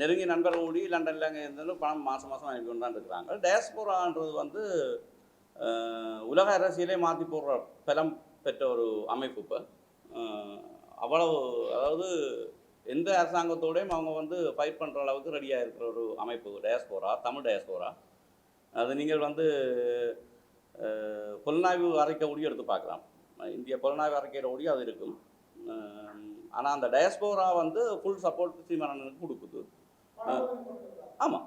நெருங்கிய நண்பர்கள் கூடி லண்டனில் அங்கே இருந்தாலும் பணம் மாதம் மாதம் அனுப்பி கொண்டு தான் இருக்கிறாங்க. டேஸ்போரான்றது வந்து உலக அரசியலே மாற்றி போடுற பலம் பெற்ற ஒரு அமைப்பு இப்போ. அவ்வளவு அதாவது எந்த அரசாங்கத்தோடையும் அவங்க வந்து ஃபைட் பண்ணுற அளவுக்கு ரெடியாக இருக்கிற ஒரு அமைப்பு டயஸ்போரா தமிழ் டயஸ்போரா. அது நீங்கள் வந்து புலனாய்வு அறிக்கை ஒடி எடுத்து பார்க்கலாம். இந்திய புலனாய்வு அறிக்கையில் ஒடி அது இருக்கும். ஆனால் அந்த டயஸ்போரா வந்து ஃபுல் சப்போர்ட் சீமானனுக்கு கொடுக்குது. ஆமாம்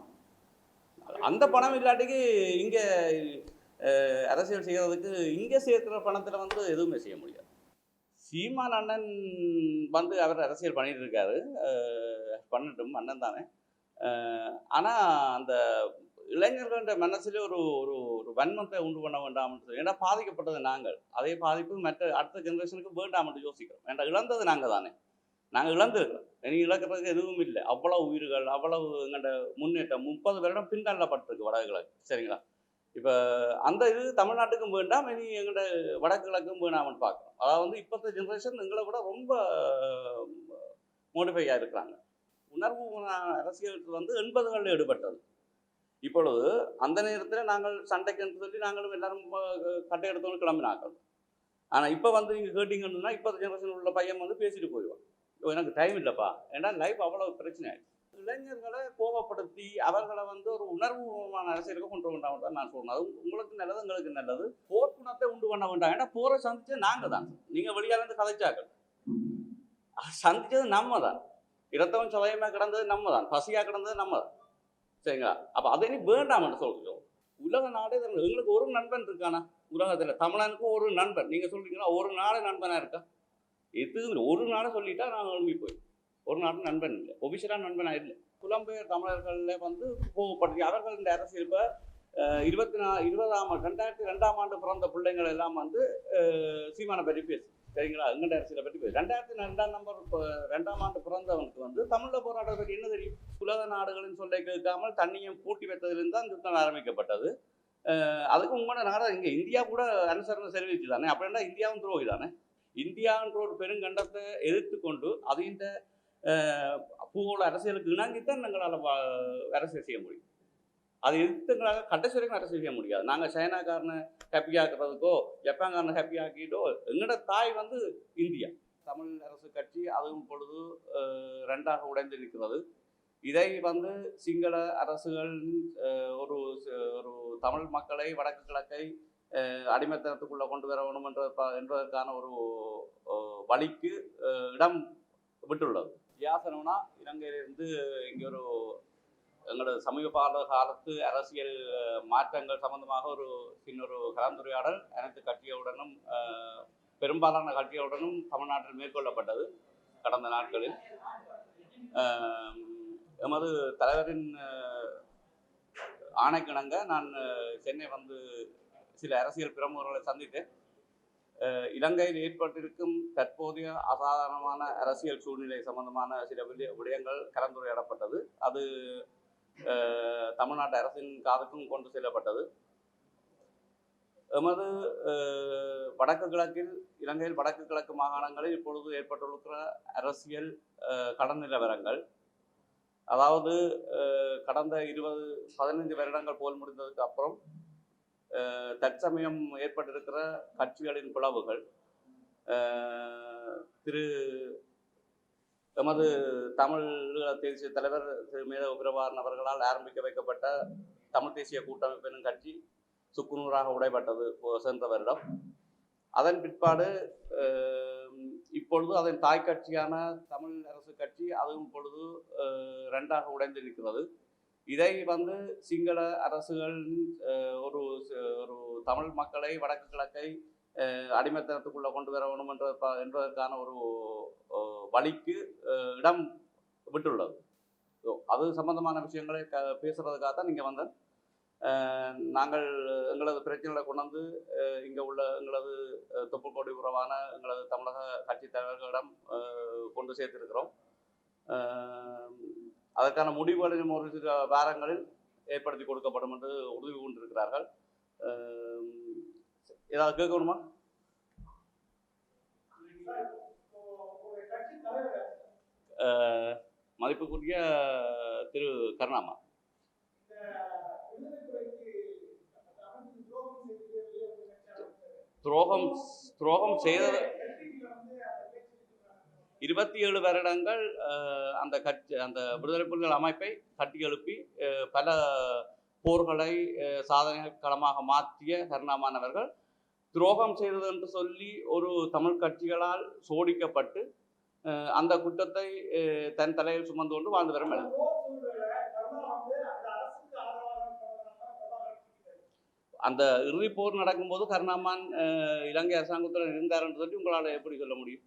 அந்த பணம் இல்லாட்டிக்கு இங்கே அரசியல் செய்கிறதுக்கு இங்கே சேர்க்கிற பணத்தில் வந்து எதுவுமே செய்ய முடியாது. சீமான் அண்ணன் வந்து அவர் அரசியல் பண்ணிட்டு இருக்காரு பண்ணட்டும் அண்ணன் தானே. ஆனால் அந்த இளைஞர்கள்ன்ற மனசுல ஒரு ஒரு ஒரு வன்மத்தை உண்டு பண்ண வேண்டாம்னு சொல்லி ஏன்னா பாதிக்கப்பட்டது நாங்கள். அதே பாதிப்பு மற்ற அடுத்த ஜென்ரேஷனுக்கு வேண்டாம்னு யோசிக்கிறோம். ஏன்னா இழந்தது நாங்கள் தானே. நாங்கள் இழந்திருக்கிறோம் இனி இழக்கிறதுக்கு எதுவும் இல்லை. அவ்வளவு உயிர்கள் அவ்வளவு எங்கள்ட முன்னேற்றம். முப்பது வருடம் பின்தள்ளப்பட்டிருக்கு வடகிழக்கு. சரிங்களா? இப்போ அந்த இது தமிழ்நாட்டுக்கும் வேண்டாம் இனி எங்கள்ட வடக்கு கிழக்கும் வேணாம்னு பார்க்குறோம் அதாவது இப்போத்த ஜென்ரேஷன் எங்களை விட ரொம்ப மோடிஃபை ஆகிருக்கிறாங்க உணர்வு அரசியல் வந்து எண்பதுகளில் ஈடுபட்டது. இப்பொழுது அந்த நேரத்தில் நாங்கள் சண்டைக்கு சொல்லி நாங்களும் எல்லாரும் கட்டை எடுத்தோன்னு கிளம்பினாக்கள் ஆனால் இப்போ வந்து நீங்கள் கேட்டிங்கன்னா இப்போ ஜென்ரேஷன் உள்ள பையன் வந்து பேசிட்டு போயிடுவான். எனக்கு டைம் இல்லைப்பா. ஏன்னா லைஃப் அவ்வளோ பிரச்சனை இளைஞர்களை கோபப்படுத்தி அவர்களை வந்து ஒரு உணர்வுமான அரசியலுக்கு கொண்டு வேண்டாம் தான் நான் சொன்னேன் அது உங்களுக்கு நல்லது எங்களுக்கு நல்லது. போர் குணத்தை உண்டு பண்ண வேண்டாம். ஏன்னா போரை சந்திச்சது நாங்கள் தான். நீங்கள் வெளியால இருந்து கதைச்சாக்கள். சந்திச்சது நம்ம தான். இரத்தவன் சதயமாக கிடந்தது நம்ம தான். பசியா கிடந்தது நம்ம தான். சரிங்களா? அப்போ அதை நீ வேண்டாம்னு சொல்றோம் உலக நாடு எங்களுக்கு ஒரு நண்பன் இருக்கானா? உலகத்தில் தமிழனுக்கும் ஒரு நண்பன். நீங்கள் சொல்கிறீங்களா ஒரு நாடு நண்பனாக இருக்கா? எதுவும் ஒரு நாளை சொல்லிட்டா நான் எழுப்பி போய் ஒரு நாள் நண்பன் இல்லை. ஒபிஷியலாக நண்பன் இல்லை புலம்பெயர் தமிழர்களில் வந்து கோவப்படுத்தி அவர்கள் இந்த அரசியல் இப்போ இருபத்தி நா இருபதாம் ஆண்டு ரெண்டாயிரத்தி ரெண்டாம் ஆண்டு பிறந்த பிள்ளைங்கள் எல்லாம் வந்து சீமான பற்றி பேசு. சரிங்களா? எங்கண்ட அரசியலை பற்றி பேசு. ரெண்டாயிரத்தி ரெண்டாம் நம்பர் இப்போ ரெண்டாம் ஆண்டு பிறந்தவனுக்கு வந்து தமிழில் போராட்டத்தை பற்றி என்ன தெரியும்? உலக நாடுகளின் சொல்லை கேட்காமல் தண்ணியை பூட்டி வைத்ததிலிருந்து தான் யுத்தம் ஆரம்பிக்கப்பட்டது. அதுக்கு உண்மையான நாடாக இங்கே. இந்தியா கூட அனுசரணை தெரிவிச்சு தானே? அப்படின்னா இந்தியாவும் துரோகி தானே? இந்தியான்ற ஒரு பெருங்கண்டத்தை எதிர்த்து கொண்டு அதின் பூகோள அரசியலுக்கு இணங்கித்தான் எங்களால் அரசியல் செய்ய முடியும். அது எதிர்த்துங்களாக கடைசி வரைக்கும் அரசியல் செய்ய முடியாது. நாங்கள் சைனாக்காரனை ஹாப்பி ஆக்குறதுக்கோ ஜப்பான்காரனை ஹாப்பி ஆக்கிட்டோ எங்களோட தாய் வந்து இந்தியா. தமிழ் அரசு கட்சி அதுவும் பொழுது ரெண்டாக உடைந்து இருக்கிறது இதை வந்து சிங்கள அரசுகள் ஒரு ஒரு தமிழ் மக்களை வடக்கு கிழக்கை அடிமைத்தனத்துக்குள்ளே கொண்டு வர வேணும் என்ற என்பதற்கான ஒரு வழிக்கு இடம் விட்டுள்ளது. வியாசனம்னா இலங்கையிலிருந்து இங்கே ஒரு எங்களோட சமீபகால காலத்து அரசியல் மாற்றங்கள் சம்பந்தமாக ஒரு சின்ன ஒரு கலந்துரையாடல் அனைத்து கட்சியுடனும் பெரும்பாலான கட்சிகளுடனும் தமிழ்நாட்டில் மேற்கொள்ளப்பட்டது கடந்த நாட்களில். எமது தலைவரின் ஆணைக்கிணங்க நான் சென்னை வந்து சில அரசியல் பிரமுகர்களை சந்தித்து இலங்கையில் ஏற்பட்டிருக்கும் தற்போதைய அசாதாரணமான அரசியல் சூழ்நிலை சம்பந்தமான சில விடய- விடயங்கள் கலந்துரையாடப்பட்டது. அது தமிழ்நாட்டு அரசின் காதுக்கும் கொண்டு செல்லப்பட்டது. எமது வடக்கு கிழக்கில் இலங்கையில் வடக்கு கிழக்கு மாகாணங்களில் இப்பொழுது ஏற்பட்டிருக்கிற அரசியல் கடன் நிலவரங்கள். அதாவது அஹ், கடந்த இருபது பதினைந்து வருடங்கள் போல் முடிந்ததுக்கு அப்புறம் தற்சமயம் ஏற்பட்டிருக்கிற கட்சிகளின் பிளவுகள் திரு எமது தமிழ் தேசிய தலைவர் திரு மேத உக்ரவாரன் அவர்களால் ஆரம்பிக்க வைக்கப்பட்ட தமிழ் தேசிய கூட்டமைப்பின் கட்சி சுக்குநூறாக உடைபட்டது சென்ற வருடம். அதன் பிற்பாடு இப்பொழுது அதன் தாய் கட்சியான தமிழ் அரசு கட்சி அதுவும் இப்பொழுது ரெண்டாக உடைந்து நிற்கிறது இதை வந்து சிங்கள அரசுகள் ஒரு ஒரு தமிழ் மக்களை வடக்கு கிழக்கை அடிமைத்தனத்துக்குள்ளே கொண்டு வர வேணும் என்ற என்பதற்கான ஒரு வழிக்கு இடம் விட்டுள்ளது. ஸோ அது சம்பந்தமான விஷயங்களை க பேசுகிறதுக்காக தான் நீங்கள் வந்தேன் நாங்கள் எங்களது பிரச்சனைகளை கொண்டு வந்து இங்கே உள்ள எங்களது தொப்புக்கோடி உறவான எங்களது தமிழக கட்சி தலைவர்களிடம் கொண்டு சேர்த்திருக்கிறோம். அதற்கான முடிவுகளையும் ஒரு சில வாரங்களில் ஏற்படுத்தி கொடுக்கப்படும் என்று உறுதி கொண்டிருக்கிறார்கள் ஏதாவது கேட்கணுமா? மதிப்புக்குரிய திரு கருணாமா. துரோகம் துரோகம் செய்த இருபத்தி ஏழு வருடங்கள் அஹ், அந்த கட்சி அந்த விடுதலை புலிகள் அமைப்பை கட்டி எழுப்பி அஹ், பல போர்களை அஹ், சாதனை களமாக மாற்றிய கருணாமானவர்கள் துரோகம் செய்தது என்று சொல்லி ஒரு தமிழ் கட்சிகளால் சோடிக்கப்பட்டு அஹ், அந்த குற்றத்தை அஹ், தன் தலையில் சுமந்து கொண்டு வாழ்ந்து வரும் அந்த இறுதி போர் நடக்கும்போது கருணாமான் இலங்கை அரசாங்கத்துடன் இருந்தார் என்று சொல்லி உங்களால் எப்படி சொல்ல முடியும்?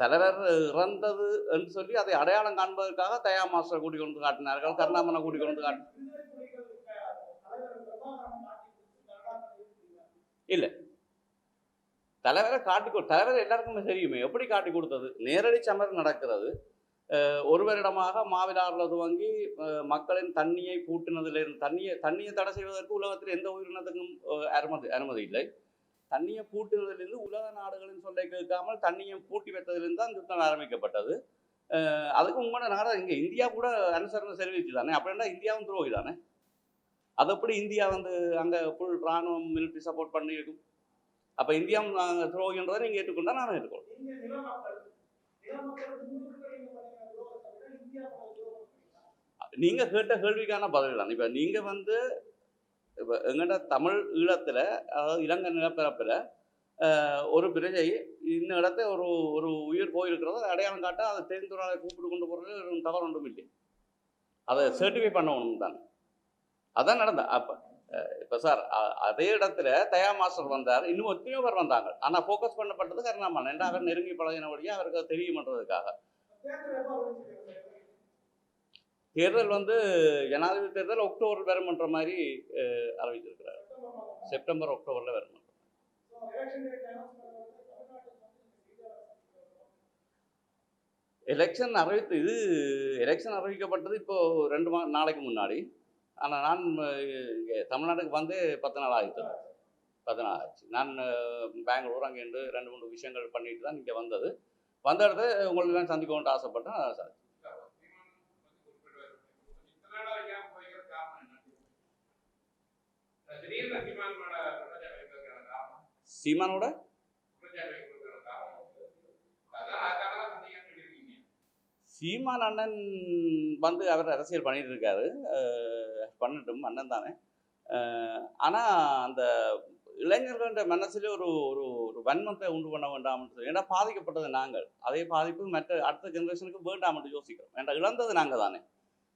தலைவர் இறந்தது என்று சொல்லி அதை அடையாளம் காண்பதற்காக தயா மாஸ்டர் கூட்டிக் கொண்டு காட்டினார்கள் கருணாமனை கூட்டிக் கொண்டு காட்டி தலைவரை காட்டி கொடு தலைவர் எல்லாருக்குமே தெரியுமே எப்படி காட்டி கொடுத்தது? நேரடி சமரம் நடக்கிறது. ஒரு ஒருவரிடமாக மாவிலாரில் துவங்கி மக்களின் தண்ணியை பூட்டினதிலிருந்து தண்ணியை தண்ணியை தடை செய்வதற்கு உலகத்தில் எந்த உயிரினத்துக்கும் அனுமதி அனுமதி இல்லை. தண்ணியை பூட்டினதிலிருந்து உலக நாடுகளின் சொல்லை கேட்காமல் தண்ணியை பூட்டி வைத்ததிலிருந்து தான் யுத்தம் ஆரம்பிக்கப்பட்டது. அதுக்கு உங்களோட நாடு இங்கே இந்தியா கூட அனுசரணை செலவிச்சு தானே? அப்படின்னா இந்தியாவும் துரோகி தானே? அது எப்படி இந்தியா வந்து அங்கே ஃபுல் ராணுவம் மிலிட்ரி சப்போர்ட் பண்ணியிருக்கும்? அப்போ இந்தியாவும் நாங்கள் துரோகின்றதை நீங்கள் ஏற்றுக்கொண்டா நானும் ஏற்றுக்கொள்ளும் நீங்க கேட்ட கேள்விக்கான பதில் தான். இப்ப நீங்க வந்து இப்ப எங்கட தமிழ் ஈழத்துல அதாவது இலங்கை நிலப்பரப்புல ஒரு பிரஜை இந்த இடத்த ஒரு ஒரு உயிர் போயிருக்கிறத அடையாளம் காட்ட அதை தெரிந்துறாலை கூப்பிட்டு கொண்டு போறது ஒரு தவறு ஒன்றும் இல்லை. அதை சர்டிஃபை பண்ணணும் தான். அதான் நடந்த அப்ப இப்போ இப்ப சார் அதே இடத்துல தயா மாஸ்டர் வந்தார். இன்னும் எத்தனையோ பேர் வந்தாங்க. ஆனா ஃபோக்கஸ் பண்ணப்பட்டது கருணாமன் ஏன்னா அவர் நெருங்கி பழகினபடியா அவருக்கு தெரியும் தெரியுமன்றதுக்காக. தேர்தல் வந்து ஜனாதிபதி தேர்தல் அக்டோபரில் வரும்ன்ற மாதிரி அறிவிச்சிருக்கிறார் செப்டம்பர் அக்டோபரில் வரும் எலெக்ஷன் அறிவித்து இது எலெக்ஷன் அறிவிக்கப்பட்டது இப்போது ரெண்டு மா நாளைக்கு முன்னாடி. ஆனால் நான் இங்கே தமிழ்நாட்டுக்கு வந்து பத்து நாள் ஆயிடுச்சு பத்து நாள் ஆச்சு. நான் பெங்களூர் அங்கேருந்து ரெண்டு மூணு விஷயங்கள் பண்ணிட்டு தான் இங்கே வந்தது. வந்த இடத்துல நான் சந்திக்கணும்னு ஆசைப்பட்டேன் சார் சீமானோட சீமான் அண்ணன் வந்து அவர் அரசியல் பண்ணிட்டு இருக்காரு பண்ணட்டும் அண்ணன் தானே. அஹ் ஆனா அந்த இளைஞர்கள்ன்ற மனசுல ஒரு ஒரு ஒரு வன்மத்தை உண்டு பண்ண வேண்டாம் ஏன்னா பாதிக்கப்பட்டது நாங்கள். அதே பாதிப்பு மற்ற அடுத்த ஜெனரேஷனுக்கு வேண்டாம் என்று யோசிக்கிறோம். ஏன்னா இழந்தது நாங்கள் தானே.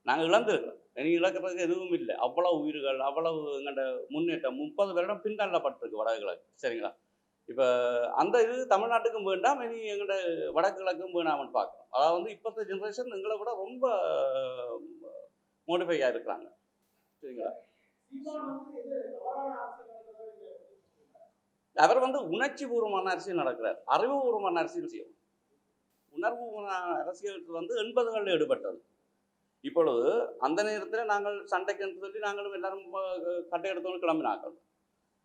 நாங்கள் இழந்திருக்கோம். இனி இழக்கிறதுக்கு எதுவும் இல்லை. அவ்வளவு உயிர்கள் அவ்வளவு எங்கள்கிட்ட முன்னேற்றம். முப்பது வருடம் பின்தள்ளப்பட்டிருக்கு வடகிழக்கு. சரிங்களா? இப்போ அந்த இது தமிழ்நாட்டுக்கும் வேண்டாம் இனி எங்கள்கிட்ட வடகிழக்கும் வேணாம்னு பார்க்குறோம் அதாவது வந்து இப்போத்த ஜென்ரேஷன் எங்களை விட ரொம்ப மோடிஃபை ஆகிருக்கிறாங்க சரிங்களா? அவர் வந்து உணர்ச்சி பூர்வமான அரசியல் நடக்கிறார். அறிவுபூர்வமான அரசியல் செய்யும் உணர்வுபூர்வமான அரசியல் வந்து எண்பதுகளில் ஈடுபட்டது. இப்பொழுது அந்த நேரத்தில் நாங்கள் சண்டைக்கு என்று சொல்லி நாங்களும் எல்லாரும் கட்டை எடுத்தவங்க கிளம்பினாக்கள்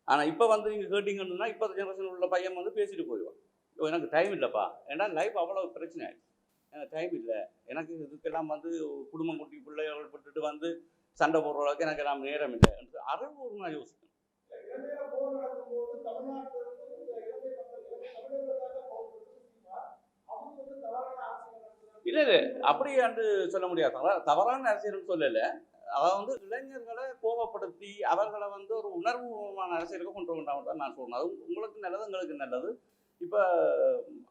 ஆனால் இப்போ வந்து நீங்கள் கேட்டிங்கன்னா இப்போ ஜெனரேஷன் உள்ள பையன் வந்து பேசிட்டு போயிடுவான். "ஐயோ, எனக்கு டைம் இல்லைப்பா. ஏன்னா லைஃப் அவ்வளோ பிரச்சனை ஆயிடுச்சு. எனக்கு டைம் இல்லை. எனக்கு இதுக்கெல்லாம் வந்து குடும்பம் குட்டி பிள்ளைகள் விட்டுட்டு வந்து சண்டை போடுற அளவுக்கு எனக்கு எல்லாம் நேரம் இல்லை. என்று அறிவுபூர்வமாக யோசிக்கணும். இல்லை இல்லை. அப்படி என்று சொல்ல முடியாது. தவறா- தவறான அரசியல்னு சொல்லலை. அதை வந்து இளைஞர்களை கோபப்படுத்தி அவர்களை வந்து ஒரு உணர்வுபூர்வமான அரசியலுக்கு கொண்டு வந்தாங்க தான் நான் சொல்றேன். அது உங்களுக்கு நல்லது எங்களுக்கு நல்லது. இப்போ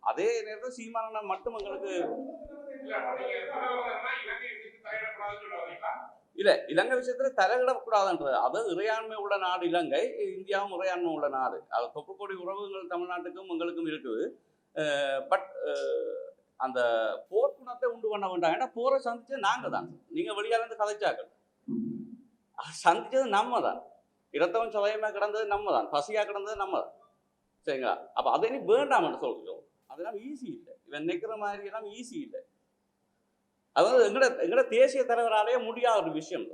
அதே நேரத்தில் சீமான மட்டும் எங்களுக்கு இல்லை இலங்கை விஷயத்தில் தலையிடக்கூடாதுன்றது. அது இறையாண்மை உள்ள நாடு இலங்கை இந்தியாவும் இறையாண்மை உள்ள நாடு. அது தொப்புக்கொடி உறவுகள் தமிழ்நாட்டுக்கும் எங்களுக்கும் இருக்குது. பட் அந்த போர் குணத்தை உண்டு பண்ண வேண்டாம். ஏன்னா போரை சந்திச்சது நாங்கள் தான் நீங்கள் வெளியால இருந்து கதைச்சாக்கள். சந்திச்சது நம்ம தான் இரத்தவன் சதயமாக கிடந்தது நம்ம தான் பசியாக கிடந்தது நம்ம தான் சரிங்களா? அப்போ அதை நீ வேண்டாம்னு சொல்கிறோம் அதெல்லாம் ஈஸி இல்லை. இவன் நிற்கிற மாதிரி எல்லாம் ஈஸி இல்லை. அதாவது எங்களோட எங்கட எங்கட தேசிய தலைவராலேயே முடியாத ஒரு விஷயம்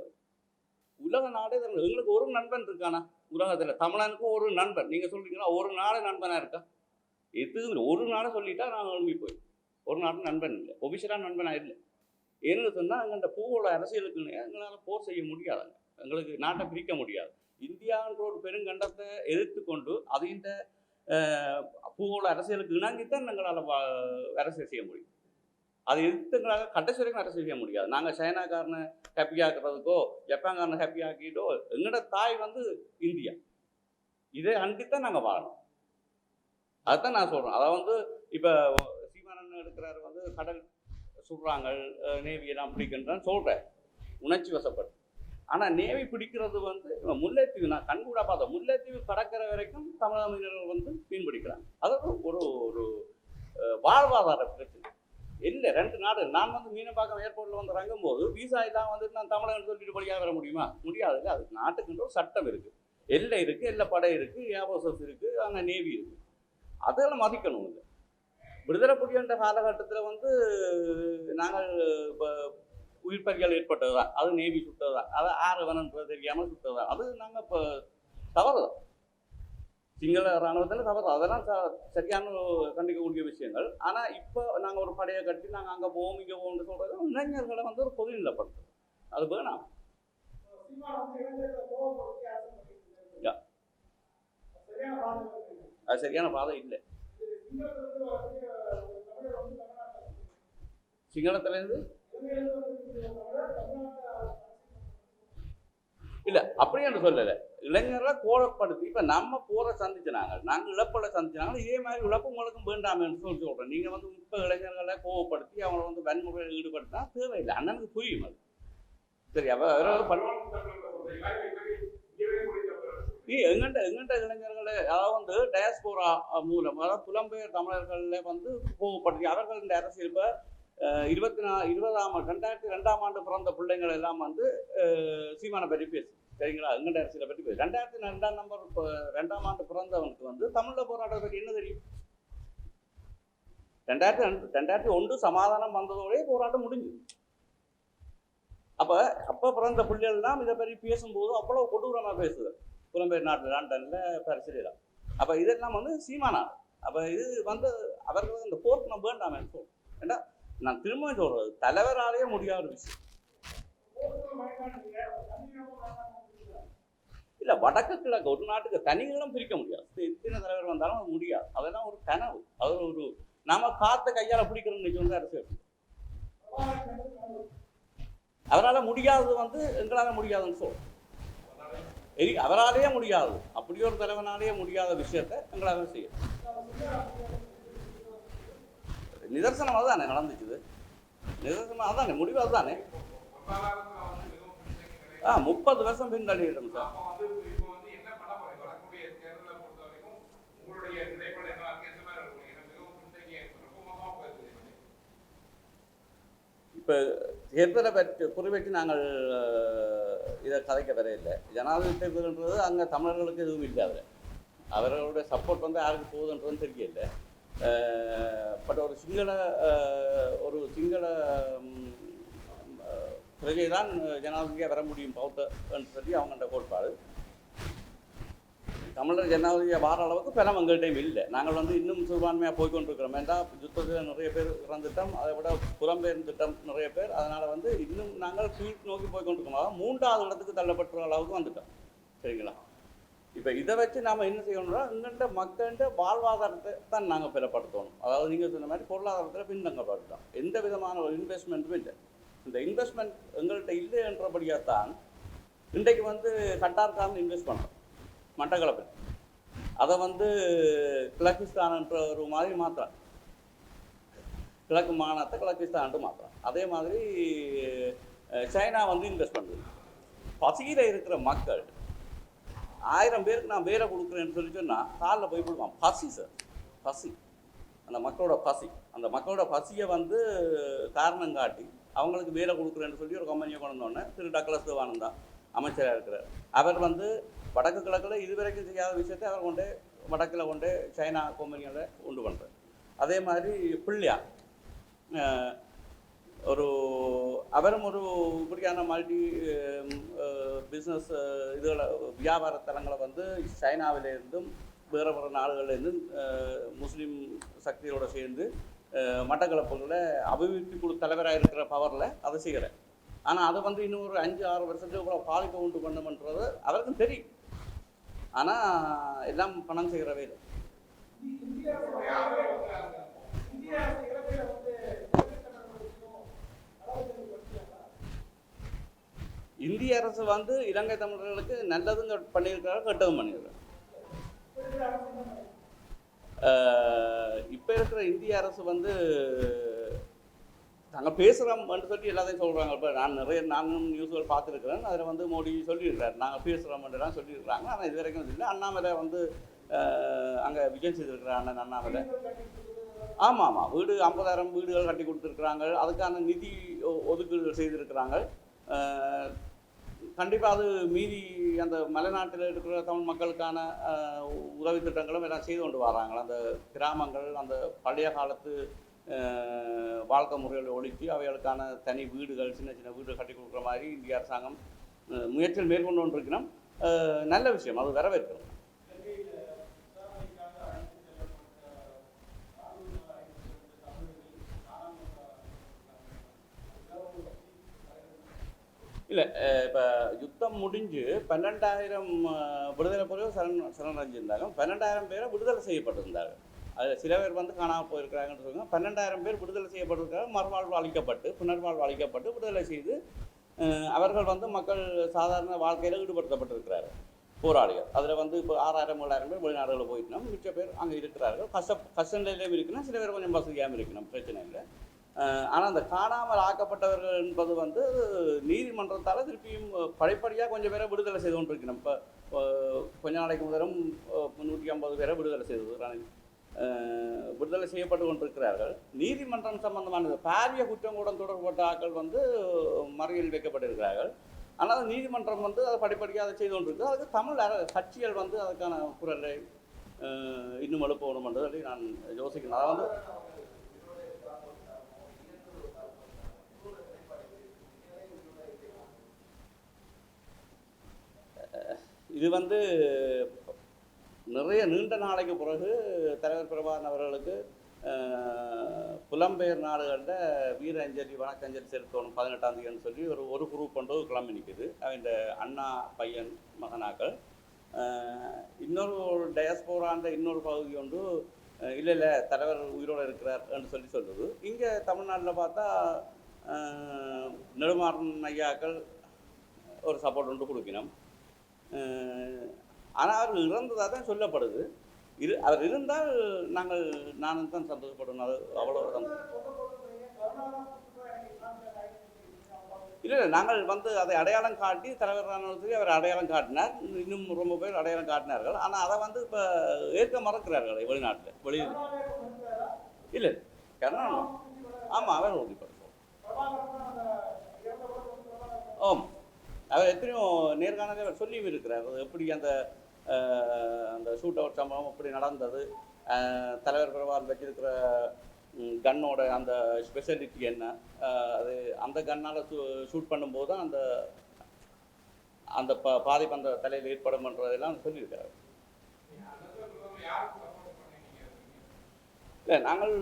உலக நாடே எங்களுக்கு ஒரு நண்பன் இருக்கானா? உலகத்தில் தமிழனுக்கும் ஒரு நண்பன். நீங்க சொல்கிறீங்களா ஒரு நாடு நண்பனாக இருக்கா? எதுவும் ஒரு நாளை சொல்லிட்டா நாங்கள் எழும்பி போய் ஒரு நாடு நண்பன் இல்லை ஒபிஷியலாக நண்பனாக இல்லை. ஏன்னு சொன்னால் எங்கள்கிட்ட பூவோட அரசியலுக்கு எங்களால் போர் செய்ய முடியாதுங்க. எங்களுக்கு நாட்டை பிரிக்க முடியாது. இந்தியான்ற ஒரு பெருங்கண்டத்தை எதிர்த்து கொண்டு அதிண்ட பூவோட அரசியலுக்கு இணங்கித்தான் எங்களால் அரசியல் செய்ய முடியும். அதை எதிர்த்து எங்களால் கடைசி வரைக்கும் அரசியல் செய்ய முடியாது. நாங்கள் சைனாக்காரனை ஹாப்பி ஆக்குறதுக்கோ ஜப்பான்காரனை ஹாப்பி ஆக்கிட்டோ எங்களோட தாய் வந்து இந்தியா. இதை அண்டித்தான் நாங்கள் வாழணும். அதுதான் நான் சொல்கிறேன் அதை வந்து இப்போ சீமானன் வந்து கடல் சுடுறாங்க நேவியெல்லாம் பிடிக்கின்றான்னு சொல்கிறேன் உணர்ச்சி வசப்பட்டு. ஆனால் நேவி பிடிக்கிறது வந்து முல்லைத்தீவு நான் கண்கூட பார்த்தோம் முல்லைத்தீவு கடற்கரை வரைக்கும் தமிழக மீனவர்கள் வந்து மீன் பிடிக்கிறாங்க அதாவது ஒரு ஒரு வாழ்வாதார பிரச்சனை. இல்லை ரெண்டு நாடு. நான் வந்து மீனம்பாக்கம் ஏர்போர்ட்டில் வந்து இறங்கும்போது வீசா இல்லாமல் வந்து நான் தமிழகம் சொல்லிட்டு வழியாக வர முடியுமா? முடியாது இல்லை. அதுக்கு நாட்டுக்குன்ற ஒரு சட்டம் இருக்குது எல்லை இருக்குது எல்லை படை இருக்குது ஏர்போர்சஸ் இருக்குது அங்கே நேவி இருக்குது அதெல்லாம் மதிக்கணும் இல்லை விடுதலை புலின்ற காலகட்டத்தில் வந்து நாங்கள் இப்போ உயிர் பறிகள் ஏற்பட்டது தான் அது நேவி சுட்டது தான் அது ஆறு வேணுன்றது தெரியாமல் சுட்டது தான் அது நாங்கள் இப்போ தவறு தான் சிங்கள இராணுவத்தில் தவறு. அதெல்லாம் ச- சரியான கண்டிக்கக்கூடிய விஷயங்கள். ஆனால் இப்போ நாங்கள் ஒரு படையை கட்டி நாங்கள் அங்கே போவோம் இங்கே போவோம்னு சொல்கிறது இளைஞர்களை வந்து ஒரு பொதுநிலைப்படுத்தும் அது வேணாம் அது சரியான பாதை இல்லை. சிங்களத்துலேருந்து? இல்லை அப்படி என்று சொல்லலை. இளைஞர்களை கோலப்படுத்தி இப்போ நம்ம போரை சந்திச்சினாங்க நாங்கள் இழப்பில் சந்திச்சினாங்க இதே மாதிரி இழப்பு உங்களுக்கும் வேண்டாமேன்னு சொல்லி சொல்கிறோம் நீங்கள் வந்து இப்போ இளைஞர்களை கோவப்படுத்தி அவங்கள வந்து வன்முறையில் ஈடுபடுத்தினா தேவையில்லை. அண்ணனுக்கு புரியும் அது. சரி அவ பண்ணுவாங்க நீ எங்கண்ட எங்கண்ட இளைஞர்களே? அதாவது வந்து டயஸ்போரா மூலம் அதாவது புலம்பெயர் தமிழர்கள்ல வந்து கோவப்படுத்தி அவர்கள் இந்த அரசியல் இப்போ இருபத்தி நா இருபதாம் ஆண்டு ரெண்டாயிரத்தி ரெண்டாம் ஆண்டு பிறந்த பிள்ளைங்கள் எல்லாம் வந்து சீமான பற்றி பேசு. சரிங்களா? எங்கண்ட அரசியலை பற்றி பேசு. ரெண்டாயிரத்தி ரெண்டாம் நம்பர் இப்போ ரெண்டாம் ஆண்டு பிறந்தவனுக்கு வந்து தமிழில் போராட்டத்தை பற்றி என்ன தெரியும்? ரெண்டாயிரத்தி ரெண்டு ரெண்டாயிரத்தி ஒன்று சமாதானம் வந்ததோடய போராட்டம் முடிஞ்சுது அப்போ அப்போ பிறந்த பிள்ளைகள்லாம் இதை பற்றி பேசும்போது அவ்வளோ கொடூரமாக பேசுது. புலம்பெயர் நாட்டு லண்டனில் பரிசிலாம் அப்போ இதெல்லாம் வந்து சீமானா. அப்போ இது வந்து அவர்கள் இந்த போர்க்கு நம்ம வேண்டாமே சொல்லும் ஏண்டா? நான் திரும்ப சொல்றது தலைவராலேயே முடியாத விஷயம். இல்லை வடக்கு கிழக்கு ஒரு நாட்டுக்கு தனிகளும் பிரிக்க முடியாது. எத்தனை தலைவர் வந்தாலும் அது முடியாது. அதெல்லாம் ஒரு கனவு. அது ஒரு நாம காத்த கையால் பிடிக்கிறோம்னு இன்னைக்கு வந்து அரசியல் அவரால் முடியாதது வந்து எங்களால் முடியாதுன்னு சொல்றோம். எரி அவராலேயே முடியாது. அப்படி ஒரு தலைவனாலேயே முடியாத விஷயத்தை எங்களால் செய்யும். நிதர்சனம் அதுதானே நடந்துச்சுது நிதர்சனம் அதுதானே முடிவு அதுதானே? ஆ முப்பது வருஷம் பின்தள்ளிடும் சார். இப்போ தேர்தலை பற்றி குறிவைத்து நாங்கள் இதை கதைக்க வரையில்லை ஜனாதிபதி தேர்தல்ன்றது அங்கே தமிழர்களுக்கு எதுவும் இல்லை அதில் அவர்களுடைய சப்போர்ட் வந்து யாருக்கு போகுதுன்றதும் தெரியல. பட் ஒரு சிங்கள ஒரு சிங்கள பிரஜை தான் ஜனாதிபதியாக வர முடியும் பௌத்தன்னு சொல்லி அவங்கள்ட்ட கோட்பாடு. தமிழர் ஜனாதிபதியை வார அளவுக்கு பலம் எங்கள்கிட்டையும் இல்லை. நாங்கள் வந்து இன்னும் சிறுபான்மையாக போய் கொண்டிருக்கிறோம் ஏன்டா யுத்தத்தில் நிறைய பேர் இறந்துட்டோம் அதை விட புலம்பெயர்ந்துட்டோம் நிறைய பேர். அதனால் வந்து இன்னும் நாங்கள் கீழ் நோக்கி போய் கொண்டிருக்கோம் அதாவது மூன்றாவது இடத்துக்கு தள்ளப்பட்ட அளவுக்கு வந்துட்டோம். சரிங்களா? இப்போ இதை வச்சு நாம் என்ன செய்யணும்னா எங்கள்கிட்ட மக்கள்கிட்ட வாழ்வாதாரத்தை தான் நாங்கள் பெறப்படுத்தணும். அதாவது நீங்கள் சொன்ன மாதிரி பொருளாதாரத்தில் பின்தங்கப்பட்டுட்டோம் எந்த விதமான ஒரு இன்வெஸ்ட்மெண்ட்டுமே இல்லை. இந்த இன்வெஸ்ட்மெண்ட் எங்கள்கிட்ட இல்லை என்றபடியாக தான் இன்றைக்கு வந்து கட்டார்காரன் இன்வெஸ்ட் பண்ணுறோம் மட்டக்களப்பு. அதை வந்து கிழக்கிஸ்தான்ன்ற ஒரு மாதிரி மாற்றுறான் கிழக்கு மாநிலத்தை கிழக்கிஸ்தான்ட்டு மாற்றுறான் அதே மாதிரி சைனா வந்து இன்வெஸ்ட் பண்ணுது. பசியில் இருக்கிற மக்கள் ஆயிரம் பேருக்கு நான் வேலை கொடுக்குறேன்னு சொல்லி சொன்னால் காலில் போய் விடுவான். பசி சார் பசி. அந்த மக்களோட பசி. அந்த மக்களோட பசியை வந்து காரணம் காட்டி அவங்களுக்கு வேலை கொடுக்குறேன்னு சொல்லி ஒரு கம்பெனியை கொண்டு வந்தோடனே திரு டக்ளஸ் தேவானந்தா அமைச்சராக இருக்கிறார். அவர் வந்து வடக்கு கிழக்கில் இதுவரைக்கும் செய்யாத விஷயத்தை அவர் கொண்டு வடக்கில் கொண்டு சைனா கம்பெனிகளை உண்டு பண்ணுறேன் அதே மாதிரி பிள்ளையார் ஒரு அவரும் ஒரு இப்படியான மல்டி பிஸ்னஸ் இதுகளை வியாபார தலங்களை வந்து சைனாவிலேருந்தும் வேறு வேறு நாடுகள்லேருந்தும் முஸ்லீம் சக்திகளோடு சேர்ந்து மட்டக்களப்புகளில் அபிவிருத்தி குழு தலைவராக இருக்கிற பவரில் அதை செய்கிறேன் ஆனால் அதை வந்து இன்னும் ஒரு அஞ்சு ஆறு வருஷத்துக்கு கூட பாதிப்பை உண்டு பண்ணுமன்றது அவருக்கும் தெரியும். ஆனால் எல்லாம் பணம் செய்கிற வேலை இந்திய அரசு வந்து இலங்கை தமிழர்களுக்கு நல்லதும் கெ- கெட்டதும் பண்ணியிருக்கிறார். இப்போ இருக்கிற இந்திய அரசு வந்து நாங்கள் பேசுகிறோம்னு சொல்லி எல்லாத்தையும் சொல்கிறாங்க இப்போ நான் நிறைய நானும் நியூஸ்கள் பார்த்துருக்குறேன். அதில் வந்து மோடி சொல்லியிருக்காரு நாங்கள் பேசுகிறோம்லாம் சொல்லியிருக்காங்க ஆனால் இது வரைக்கும் இல்லை. அண்ணாமலை வந்து அங்கே விஜயம் செய்திருக்கிறார் அண்ணன் அண்ணாமலை. ஆமாம் ஆமாம் வீடு ஐம்பதாயிரம் வீடுகள் கட்டி கொடுத்துருக்குறாங்க. அதுக்கான நிதி ஒ- ஒதுக்கீடுகள் செய்திருக்கிறாங்க. கண்டிப்பாக அது மீதி அந்த மலைநாட்டில் இருக்கிற தமிழ் மக்களுக்கான உதவி திட்டங்களும் எல்லாம் செய்து கொண்டு வராங்க. அந்த கிராமங்கள் அந்த பழைய காலத்து வாழ்க்கை முறைகளை ஒழித்து அவைகளுக்கான தனி வீடுகள் சின்ன சின்ன வீடுகள் கட்டி கொடுக்குற மாதிரி இந்திய அரசாங்கம் முயற்சியில் முயற்சிகள் மேற்கொண்டு கொண்டிருக்கிறோம். நல்ல விஷயம் அது வரவேற்கிறோம். இல்லை இப்போ யுத்தம் முடிஞ்சு பன்னெண்டாயிரம் விடுதலை பிறகு சரண் சரணடைஞ்சிருந்தாலும் பன்னெண்டாயிரம் பேரை விடுதலை செய்யப்பட்டிருந்தாங்க அதில் சில பேர் வந்து காணாமல் போயிருக்கிறாங்கன்னு சொல்லுவாங்க. பன்னெண்டாயிரம் பேர் விடுதலை செய்யப்பட்டிருக்காங்க மறுவாழ்வு அளிக்கப்பட்டு புனர்வாழ்வு அளிக்கப்பட்டு விடுதலை செய்து அவர்கள் வந்து மக்கள் சாதாரண வாழ்க்கையில் ஈடுபடுத்தப்பட்டிருக்கிறார் போராளிகள். அதில் வந்து இப்போ ஆறாயிரம் ஏழாயிரம் பேர் வெளிநாடுகளில் போயிட்டோம் மிச்ச பேர் அங்கே இருக்கிறார்கள். கஷ்ட கஷ்ட இருக்கணும் சில பேர் கொஞ்சம் வசதியாகவும் இருக்கணும். பிரச்சனை இல்லை. ஆனால் அந்த காணாமல் ஆக்கப்பட்டவர்கள் என்பது வந்து நீதிமன்றத்தால் திருப்பியும் படிப்படியாக கொஞ்சம் பேரை விடுதலை செய்து கொண்டிருக்கணும். இப்போ கொஞ்ச நாளைக்கு முதலும் முந்நூற்றி ஐம்பது பேரை விடுதலை செய்து விடுதலை செய்யப்பட்டு கொண்டிருக்கிறார்கள். நீதிமன்றம் சம்பந்தமானது பாரிய குற்றம் தொடர்பட்ட ஆட்கள் வந்து மறையில் வைக்கப்பட்டிருக்கிறார்கள். ஆனால் நீதிமன்றம் வந்து அதை படிப்படியாக அதை செய்து கொண்டிருக்கு அதுக்கு தமிழ் அர- கட்சிகள் வந்து அதுக்கான குரலை இன்னும் எழுப்பணும் என்றதை நான் யோசிக்கிறேன். அதாவது இது வந்து நிறைய நீண்ட நாளைக்கு பிறகு தலைவர் பிரபாகரன் அவர்களுக்கு புலம்பெயர் நாடுகளில் வீர அஞ்சலி வணக்கஞ்சலி செலுத்தணும் பதினெட்டாம் தேதின்னு சொல்லி ஒரு ஒரு குரூப் கொண்டு கிளம்பி நிற்குது இந்த அண்ணா பையன் மகனாக்கள். இன்னொரு ஒரு டயஸ்போரான்ற இன்னொரு பகுதி ஒன்று இல்லை இல்லை தலைவர் உயிரோடு இருக்கிறார் என்று சொல்லி சொல்லுது. இங்கே தமிழ்நாட்டில் பார்த்தா நெடுமாறன் ஐயாக்கள் ஒரு சப்போர்ட் ஒன்று கொடுக்கணும். ஆனால் அவர் இறந்ததாக தான் சொல்லப்படுது. இரு அவர் இருந்தால் நாங்கள் நானும் தான் சந்தோஷப்படணும். அது அவ்வளோ தான். இல்லை இல்லை நாங்கள் வந்து அதை அடையாளம் காட்டி தலைவர் ராணுவத்துக்கு அவர் அடையாளம் காட்டினார். இன்னும் ரொம்ப பேர் அடையாளம் காட்டினார்கள். ஆனால் அதை வந்து இப்போ ஏற்க மறக்கிறார்கள் வெளிநாட்டில் வெளியில். இல்லை கர்நாடகம் ஆமாம் அவர் உறுதிப்படுத்தும் ஆமாம் அவர் எத்தனையோ நேர்காணலே அவர் சொல்லியும் இருக்கிறார். எப்படி அந்த அந்த ஷூட் அவுட் சம்பவம் எப்படி நடந்தது. தலைவர் பிரபாகரன் வச்சிருக்கிற கன்னோட அந்த ஸ்பெஷாலிட்டி என்ன? அது அந்த கன்னால் ஷூட் பண்ணும்போது தான் அந்த அந்த ப பாதிப்பு அந்த தலையில் ஏற்படும்ன்றதெல்லாம் சொல்லியிருக்காரு. இல்லை நாங்கள்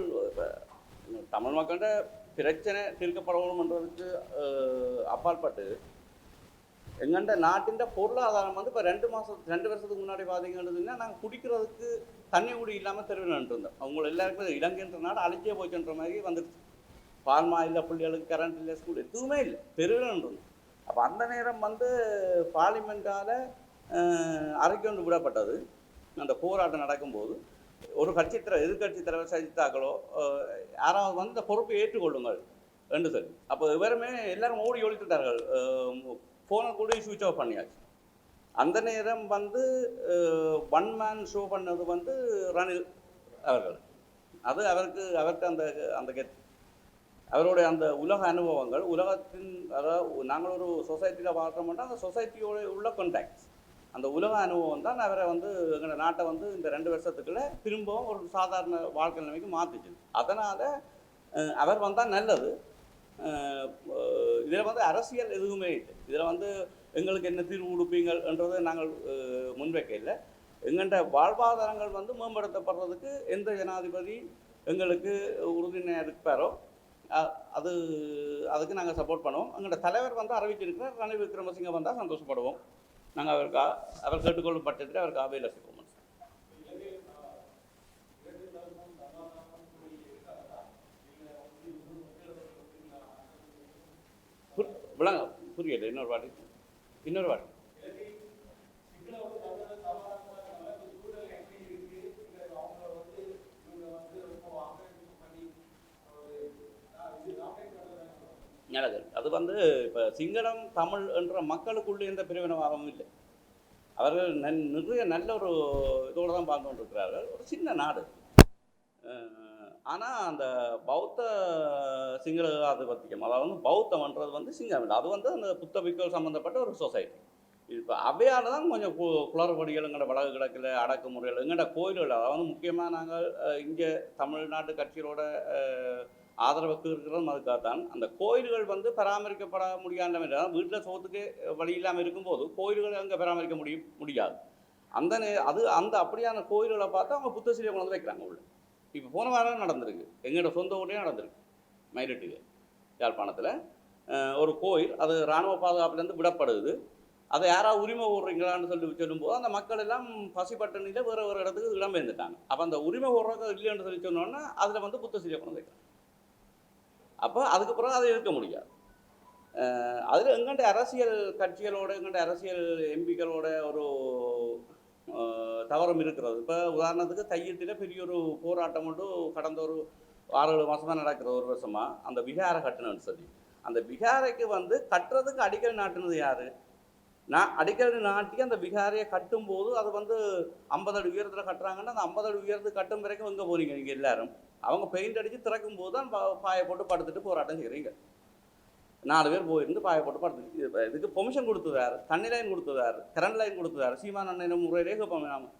தமிழ் மக்கள்கிட்ட பிரச்சனை தீர்க்கப்படணும்ன்றதுக்கு அப்பாற்பட்டு எங்கண்ட நாட்டின் பொருளாதாரம் வந்து இப்போ ரெண்டு மாதம் ரெண்டு வருஷத்துக்கு முன்னாடி பார்த்தீங்கன்னா நாங்கள் குடிக்கிறதுக்கு தண்ணி குடி இல்லாமல் தெருவில் இருந்தோம். அவங்க எல்லாருக்குமே இலங்கைன்ற நாடு அழிஞ்சே போச்சுன்ற மாதிரி வந்துடுச்சு. பால்மா இல்லை பிள்ளைகளுக்கு கரண்ட் இல்லை ஸ்கூல் எதுவுமே இல்லை. தெருவில் இருந்தோம். அப்போ அந்த நேரம் வந்து பார்லிமெண்ட்டால் அறிக்கை ஒன்று விடப்பட்டது. அந்த போராட்டம் நடக்கும்போது ஒரு கட்சி தலைவர் எதிர்கட்சி தலைவர் சஜித்தாக்களோ யாராவது வந்து இந்த பொறுப்பை ஏற்றுக்கொள்ளுங்கள் என்று சொல்லி. அப்போ இவருமே எல்லாரும் ஓடி ஒழித்துட்டார்கள். ஃபோனை கூட சுவிட்ச் ஆஃப் பண்ணியாச்சு. அந்த நேரம் வந்து ஒன் மேன் ஷோ பண்ணது வந்து ரணில் அவர்கள். அது அவருக்கு அவருக்கு அந்த அந்த கெத் அவருடைய அந்த உலக அனுபவங்கள் உலகத்தின் அதாவது நாங்கள் ஒரு சொசைட்டியில் பார்க்குறோம்னா அந்த சொசைட்டியோட உள்ள கான்டாக்ட்ஸ் அந்த உலக அனுபவம் தான் அவரை வந்து எங்களோட நாட்டை வந்து இந்த ரெண்டு வருஷத்துக்குள்ள திரும்பவும் ஒரு சாதாரண வாழ்க்கை நிலைமைக்கு மாற்றிச்சு அதனால் அவர் வந்தால் நல்லது. இதில் வந்து அரசியல் எதுவுமே இல்லை. இதில் வந்து எங்களுக்கு என்ன தீர்வு கொடுப்பீங்கள்ன்றதை நாங்கள் முன்வைக்க இல்லை. எங்கள்கிட்ட வாழ்வாதாரங்கள் வந்து மேம்படுத்தப்படுறதுக்கு எந்த ஜனாதிபதி எங்களுக்கு உறுதுணையாக இருப்பாரோ அது அதுக்கு நாங்கள் சப்போர்ட் பண்ணுவோம். எங்களோட தலைவர் வந்து அறிவிச்சிருக்கிறார் ரணில் விக்ரமசிங்க வந்தால் சந்தோஷப்படுவோம். நாங்கள் அவருக்கு அவர் கேட்டுக்கொள்ளும் பட்சத்தில் அவருக்கு அவையில் வச்சுக்குவோம் புரி- விளங்க புரியல இன்னொரு வாட்டி. இன்னொரு வாட்டி. அது வந்து இப்போ சிங்களம் தமிழ் என்ற மக்களுக்குள்ளே எந்த பிரிவினவாதமும் இல்லை. அவர்கள் நன் நிறைய நல்ல ஒரு இதோடு தான் பார்த்து கொண்டிருக்கிறார்கள் ஒரு சின்ன நாடு. ஆனால் அந்த பௌத்த சிங்கள ஆதிபத்தியம் அதாவது வந்து பௌத்தம்ன்றது வந்து சிங்களம் அது வந்து அந்த புத்த பிக்கள் சம்மந்தப்பட்ட ஒரு சொசைட்டி இப்போ அவையால் தான் கொஞ்சம் கு குளறுபடிகள் எங்களோட வடகு கிழக்கில் அடக்குமுறைகள் எங்களோட கோயில்கள் அதாவது முக்கியமாக நாங்கள் இங்கே தமிழ்நாட்டு கட்சிகளோட ஆதரவுக்கு இருக்கிறதும் அதுக்காக தான் அந்த கோயில்கள் வந்து பராமரிக்கப்பட முடியாத வீட்டில் சோத்துக்கு வழி இல்லாமல் இருக்கும்போது கோயில்களை அங்கே பராமரிக்க முடியும் முடியாது. அந்த நே அது அந்த அப்படியான கோயில்களை பார்த்து அவங்க புத்த சிலையை கொண்டு வந்து வைக்கிறாங்க உள்ள. இப்போ போன வாரம் நடந்திருக்கு. எங்களோட சொந்த ஊரே நடந்திருக்கு. மயிலட்டுக்கு யாழ்ப்பாணத்தில். ஒரு கோயில் அது இராணுவ பாதுகாப்புலேருந்து விடப்படுது. அதை யாராவது உரிமை ஓடுறீங்களான்னு சொல்லி சொல்லும்போது அந்த மக்கள் எல்லாம் பசிப்பட்டணியில் வேறு ஒரு இடத்துக்கு இடம்பெயர்ந்துட்டாங்க. அப்போ அந்த உரிமை ஓடுறவங்க இல்லைன்னு சொல்லி சொன்னோன்னா அதில் வந்து புத்த சிலையை கொண்டு வைக்கிறாங்க அப்போ அதுக்கப்புறம் அதை இருக்க முடியாது. அதில் எங்கள்கிட்ட அரசியல் கட்சிகளோட எங்கள்கிட்ட அரசியல் எம்பிக்களோட ஒரு தவறும் இருக்கிறது. இப்போ உதாரணத்துக்கு தையீட்டில் பெரிய ஒரு போராட்டம் மட்டும் கடந்த ஒரு ஆறு ஏழு மாதமாக நடக்கிற ஒரு வருஷமாக அந்த விகாரை கட்டணும்னு சொல்லி. அந்த விகாரைக்கு வந்து கட்டுறதுக்கு அடிக்கல் நாட்டுனது யார்? நான் அடிக்கடி நாட்டி அந்த விகாரையை கட்டும்போது அது வந்து ஐம்பது அடி உயரத்தில் கட்டுறாங்கன்னா அந்த ஐம்பது அடி உயரத்துக்கு கட்டும் வரைக்கும் எங்கே போகிறீங்க நீங்கள் எல்லாரும். அவங்க பெயிண்ட் அடித்து திறக்கும் போது தான் பாயை போட்டு படுத்துட்டு போராட்டம் செய்கிறீங்க நாலு பேர் போயிருந்து பாயை போட்டு படுத்து இது- இதுக்கு பெர்மிஷன் கொடுத்ததாரு தண்ணி லைன் கொடுத்ததாரு கரண்ட் லைன் கொடுத்ததாரு சீமான் அண்ணன் முறையிலே கேட்போம் நாம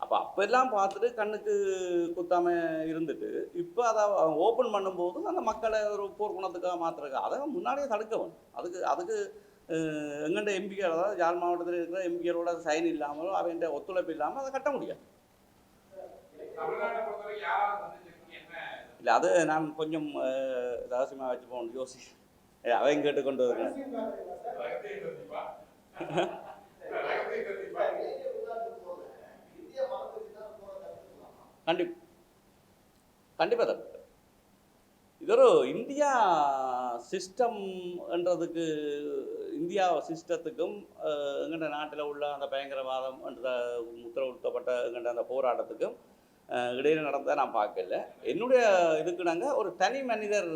அப்போ அப்பெல்லாம் பார்த்துட்டு கண்ணுக்கு குத்தாம இருந்துட்டு இப்போ அதை ஓப்பன் பண்ணும்போது அந்த மக்களை ஒரு போர்க்குணத்துக்காக மாத்துறதுக்கு அதை முன்னாடியே தடுக்க வேணும் அதுக்கு அதுக்கு எங்கண்ட எம்பிக்கள் அதாவது யாழ் மாவட்டத்தில் இருக்கிற எம்பிக்களோட சைன் இல்லாமலோ அவன்கிட்ட ஒத்துழைப்பு இல்லாமல் அதை கட்ட முடியாது. இல்லை அது நான் கொஞ்சம் ரகசியமாக வச்சு போகணும் யோசி அவன் கேட்டு கொண்டு வருகிறேன் அரசியல் கண்டிப் கண்டிப்பாக தப்பு. இது ஒரு இந்தியா சிஸ்டம்ன்றதுக்கு இந்தியா சிஸ்டத்துக்கும் எங்கள்ட நாட்டில் உள்ள அந்த பயங்கரவாதம் என்ற உத்தரவுத்தப்பட்ட எங்கள்ட அந்த போராட்டத்துக்கும் இடையில நடந்ததை நான் பார்க்கல. என்னுடைய இதுக்கு நாங்கள் ஒரு தனி மனிதர்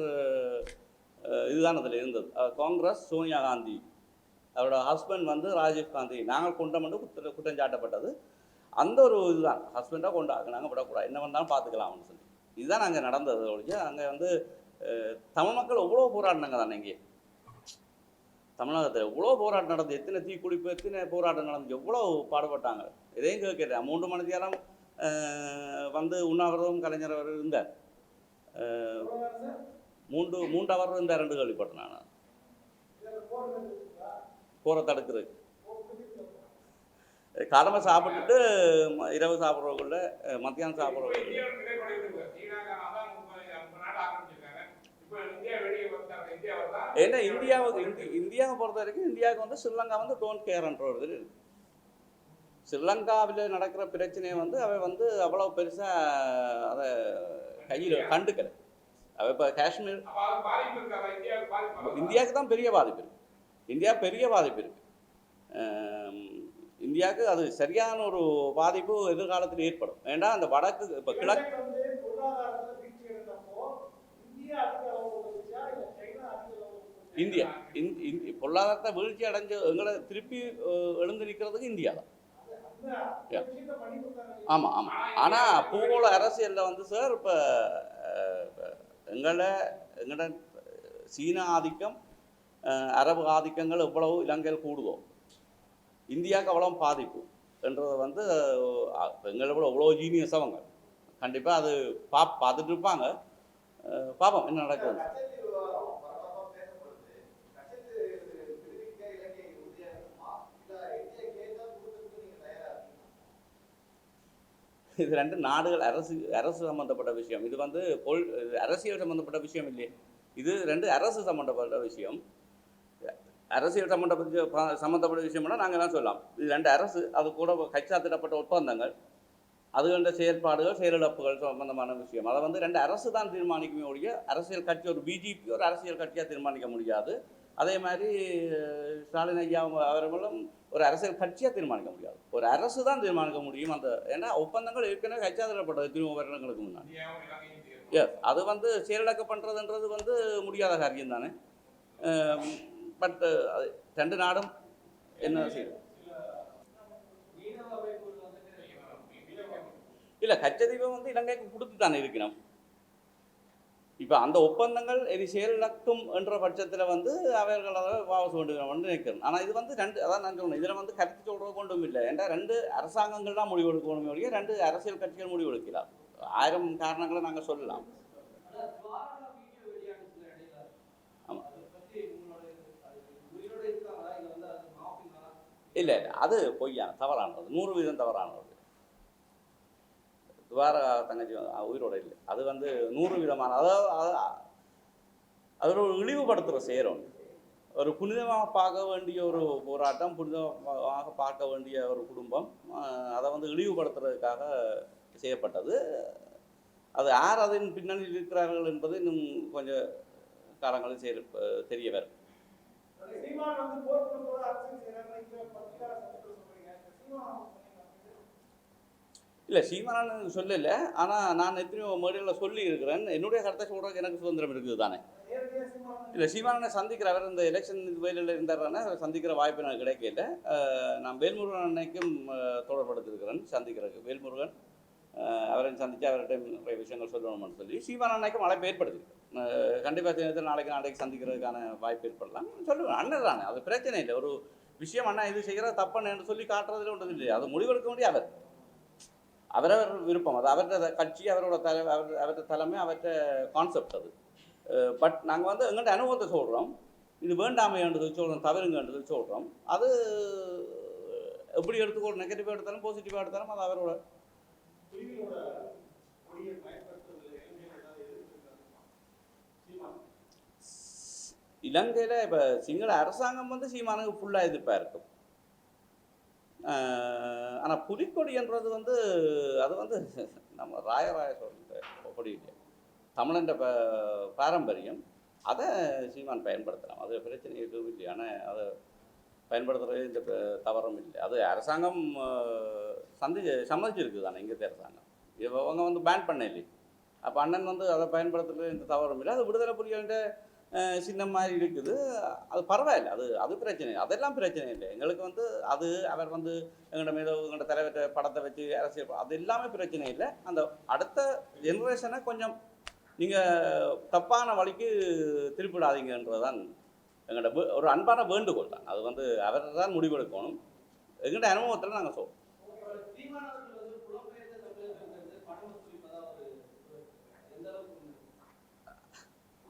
இதுதான் அதில் இருந்தது. காங்கிரஸ் சோனியா காந்தி. அவரோட ஹஸ்பண்ட் வந்து ராஜீவ் காந்தி. நாங்கள் கொண்டம் வந்து குற்ற குற்றம் சாட்டப்பட்டது. அந்த ஒரு இதுதான். ஹஸ்பண்டாக கொண்டாங்க நாங்கள் விடக்கூடாது. என்ன வந்தாலும் பார்த்துக்கலாம்னு சொல்லி. இதுதான் அங்கே நடந்தது ஒழிஞ்சு அங்கே வந்து தமிழ் மக்கள் எவ்வளோ போராடினாங்க தானே இங்கே? தமிழகத்தில் எவ்வளோ போராட்டம் நடந்தது எத்தனை தீக்குளிப்பு எத்தனை போராட்டம் நடந்து எவ்வளோ பாடுபட்டாங்க? இதையும் கேட்குறேன் மூன்று மணி நேரம் வந்து உண்ணாவிரதம் கலைஞர் அவர் இருந்தார். மூன்று மூன்று அவர் இருந்தார் ரெண்டு கேள்விப்பட்டேன் நான். இதுல போரை தடுக்கிறது கடமை காலமாக சாப்பிட்டுட்டு ம- இரவு சாப்பிட்றவங்கள மத்தியானம் சாப்பிட்றவங்க ஏன்னா இந்தியாவுக்கு இந்தி இந்தியாவை பொறுத்த வரைக்கும் இந்தியாவுக்கு வந்து ஸ்ரீலங்கா வந்து டோன்ட் கேர்ன்ற ஒரு இது ஸ்ரீலங்காவில் நடக்கிற பிரச்சனையை வந்து அவை வந்து அவ்வளோ பெருசாக அதை கையில் கண்டுக்கலை. அவ இப்போ காஷ்மீர் இருக்காதா இந்தியாவுக்கு தான் பெரிய பாதிப்பு இருக்கு. இந்தியா பெரிய பாதிப்பு இருக்கு. ஆம், இந்தியாவுக்கு அது சரியான ஒரு பாதிப்பு எதிர்காலத்தில் ஏற்படும். ஏன்னா அந்த வடக்கு இப்போ கிழக்கு இந்தியா இந் பொருளாதாரத்தை வீழ்ச்சி அடைஞ்சு எங்களை திருப்பி எழுந்து நிற்கிறதுக்கு இந்தியா தான். ஆமாம் ஆமாம் ஆனால் பூகோள அரசியலில் வந்து சார் இப்போ எங்களை எங்களோட சீன ஆதிக்கம் அரபு ஆதிக்கங்கள் எவ்வளவு இலங்கையில் கூடுதோ இந்தியாவுக்கு அவ்வளோ பாதிப்பு என்றதை வந்து எங்களை விட அவ்வளோ ஜீனியஸ் அவங்க. கண்டிப்பாக அது பா பார்த்துட்டு இருப்பாங்க. பார்ப்போம் என்ன நடக்குது இது ரெண்டு நாடுகள் அரசு அரசு சம்மந்தப்பட்ட விஷயம். இது வந்து பொல் அரசியல் சம்மந்தப்பட்ட விஷயம் இல்லையே. இது ரெண்டு அரசு சம்மந்தப்பட்ட விஷயம். அரசியல் சம்மந்தப்பட்ட சம்மந்தப்பட்ட விஷயம்னா நாங்கள் எல்லாம் சொல்லலாம். இது ரெண்டு அரசு அது கூட கைச்சாத்திடப்பட்ட ஒப்பந்தங்கள். அது கண்ட செயலிழப்புகள் சம்பந்தமான விஷயம். அதை வந்து ரெண்டு அரசு தான் தீர்மானிக்குமே ஒழிய அரசியல் கட்சி ஒரு பிஜேபி ஒரு அரசியல் கட்சியாக தீர்மானிக்க முடியாது. அதே மாதிரி ஸ்டாலின் ஐயா அவர்களும் ஒரு அரசியல் கட்சியாக தீர்மானிக்க முடியாது. ஒரு அரசு தான் தீர்மானிக்க முடியும். அந்த ஏன்னா ஒப்பந்தங்கள் ஏற்கனவே கைச்சாதிடப்பட்டது திரும்ப வருடங்களுக்கு முன்னாடி எஸ் அது வந்து செயலிழக்க பண்ணுறதுன்றது வந்து முடியாத காரியம் தானே. பட் அது ரெண்டு நாடும் என்ன செய்யுது இல்லை கச்சதீபம் வந்து இலங்கைக்கு கொடுத்து தானே இருக்கணும் இப்போ அந்த ஒப்பந்தங்கள் இது செயலிழக்கும் என்ற பட்சத்தில் வந்து அவர்கள் அதை வாபஸ் கொண்டு வந்து நிற்கணும் ஆனால் இது வந்து ரெண்டு அதான் நான் சொல்லணும் இதில் வந்து கருத்து சொல்கிறது கொண்டும் இல்லை. ஏன்னா ரெண்டு அரசாங்கங்கள் தான் முடிவு எடுக்கணும் ஒழிய ரெண்டு அரசியல் கட்சிகள் முடிவு எடுக்கலாம். ஆயிரம் காரணங்களை நாங்கள் சொல்லலாம். ஆனா இல்லை அது பொய்யான தவறானது. நூறு வீதம் தவறானது. துவார தங்கச்சி உயிரோட இல்லை. அது வந்து நூறு விதமான அதாவது அதில் ஒரு இழிவுபடுத்துகிற செய்கிறோம் ஒரு புனிதமாக பார்க்க வேண்டிய ஒரு போராட்டம் புனிதமாக பார்க்க வேண்டிய ஒரு குடும்பம் அதை வந்து இழிவுபடுத்துறதுக்காக செய்யப்பட்டது. அது யார் அதன் பின்னணியில் இருக்கிறார்கள் என்பது இன்னும் கொஞ்சம் காலங்களில் செய்ய தெரிய வரும் சீமான் வந்து போர் அரசியல் செய்கிறாங்க இங்க பத்திரிகையாளர் சந்திப்பு சொல்றீங்க இந்த சீமான் சொன்னீங்க இல்லை சீமானு சொல்லலை. ஆனால் நான் எத்தனையோ மேடையில் சொல்லி இருக்கிறேன். என்னுடைய கருத்தை சொல்கிறதுக்கு எனக்கு சுதந்திரம் இருக்குது தானே? இல்லை சீமானனை சந்திக்கிற அவர் இந்த எலெக்ஷன் வேலையில் இருந்தார்னா அவர் சந்திக்கிற வாய்ப்பு எனக்கு கிடைக்கல. நான் வேல்முருகன் அன்னைக்கும் தொடர்படுத்திருக்கிறேன் சந்திக்கிறதுக்கு. வேல்முருகன் அவரையும் அவரை சந்தித்து அவர்கிட்ட நிறைய விஷயங்கள் சொல்லணும்னு சொல்லி சீமான அன்னைக்கும் அழைப்பு ஏற்படுத்திருக்கேன் கண்டிப்பாக சேர்ந்து நாளைக்கு நாளைக்கு சந்திக்கிறதுக்கான வாய்ப்பு ஏற்படலாம். சொல்லுவேன் அண்ணன் தானே. அது பிரச்சனை இல்லை. ஒரு விஷயம் அண்ணா இது செய்கிறது தப்புன்னு சொல்லி காட்டுறதுல ஒன்றும் இல்லை. அது முடிவெடுக்க முடியாது அவர். அவரவர் விருப்பம். அது அவரோட கட்சி அவரோட தலை அவர் அவர்கிட்ட தலைமை அவர்கிட்ட கான்செப்ட் அது. பட் நாங்கள் வந்து எங்கள்கிட்ட அனுபவத்தை சொல்கிறோம் இது வேண்டாமைன்றது சொல்கிறோம் தவறுங்கன்றது சொல்கிறோம் அது எப்படி எடுத்துக்கோ நெகட்டிவாக எடுத்தாலும் பாசிட்டிவாக எடுத்தாலும் அது அவரோட இலங்கையில் இப்போ சிங்கள அரசாங்கம் வந்து சீமானுக்கு ஃபுல்லாக எதிர்ப்பாக இருக்கும். ஆனால் புலிக்கொடின்றது வந்து அது வந்து நம்ம ராயராய சோழன் கொடி இல்லையா தமிழன்ற ப பாரம்பரியம் அதை சீமான் பயன்படுத்தலாம். அது பிரச்சனை எதுவும் இல்லை. ஆனால் அதை பயன்படுத்துறது இந்த தவறும் இல்லை. அது அரசாங்கம் சந்தி சம்மதிச்சிருக்கு தானே இங்கே அரசாங்கம். இவங்க வந்து பேன் பண்ண இல்லை அப்போ அண்ணன் வந்து அதை பயன்படுத்துறது இந்த தவறும் இல்லை. அது விடுதலை புலிகள்கிட்ட சின்னம் மாதிரி இருக்குது. அது பரவாயில்ல. அது அது பிரச்சனை இல்லை. அதெல்லாம் பிரச்சனை இல்லை. எங்களுக்கு வந்து அது அவர் வந்து எங்களோட மீது எங்கள்கிட்ட தலைவர்கிட்ட படத்தை வச்சு அரசியல் அது எல்லாமே பிரச்சனை இல்லை. அந்த அடுத்த ஜென்ரேஷனை கொஞ்சம் நீங்கள் தப்பான வழிக்கு திருப்பிடாதீங்கன்றது தான் எங்கள்கிட்ட ஒரு அன்பான வேண்டுகோள் தான். அது வந்து அவர் தான் முடிவெடுக்கணும். எங்கள்கிட்ட அனுபவத்தில் நாங்கள் சொல்லுவோம்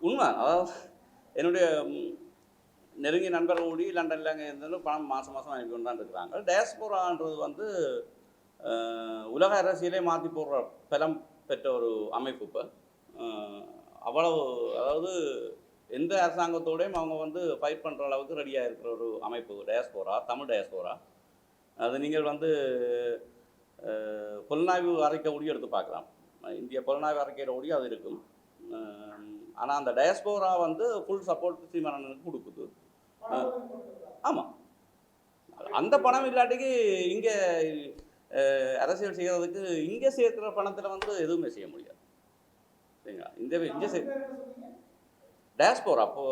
உண்மை. அதாவது என்னுடைய நெருங்கிய நண்பர்கள் கூடி லண்டனில் அங்கே இருந்தாலும் பணம் மாதம் மாதம் அனுப்பி கொண்டு தான் இருக்கிறாங்க டயஸ்போரான்றது வந்து உலக அரசியலே மாற்றி போடுற பலம் பெற்ற ஒரு அமைப்பு இப்போ. அவ்வளவு அதாவது எந்த அரசாங்கத்தோடையும் அவங்க வந்து ஃபைட் பண்ணுற அளவுக்கு ரெடியாக இருக்கிற ஒரு அமைப்பு டயஸ்போரா தமிழ் டயஸ்போரா அது நீங்கள் வந்து புலனாய்வு அறிக்கை ஒடி எடுத்து பார்க்கலாம். இந்திய புலனாய்வு அறிக்கையில் ஒடி அது இருக்கும். ஆனால் அந்த டயஸ்போரா வந்து ஃபுல் சப்போர்ட் சீமானனுக்கு கொடுக்குது. ஆமாம் அந்த பணம் இல்லாட்டிக்கு இங்கே அரசியல் செய்கிறதுக்கு இங்கே சேர்க்கிற பணத்தில் வந்து எதுவுமே செய்ய முடியாது. சரிங்களா? இந்த இங்கே சே டயஸ்போரா அப்போ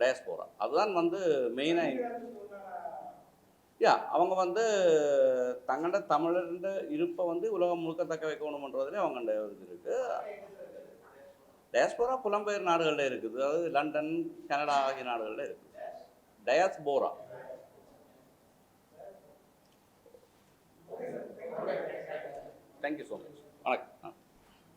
டயஸ்போரா அதுதான் வந்து மெயினாக யா அவங்க வந்து தங்களோட தமிழர்ன்ற இருப்பை வந்து உலகம் முழுக்க தக்க வைக்கணுமன்றதுலேயே அவங்க இது இருக்குது டயஸ்போரா புலம்பெயர் நாடுகளில் இருக்குது. அதாவது லண்டன் கனடா ஆகிய நாடுகளில் இருக்குது. Diaspora thank you so much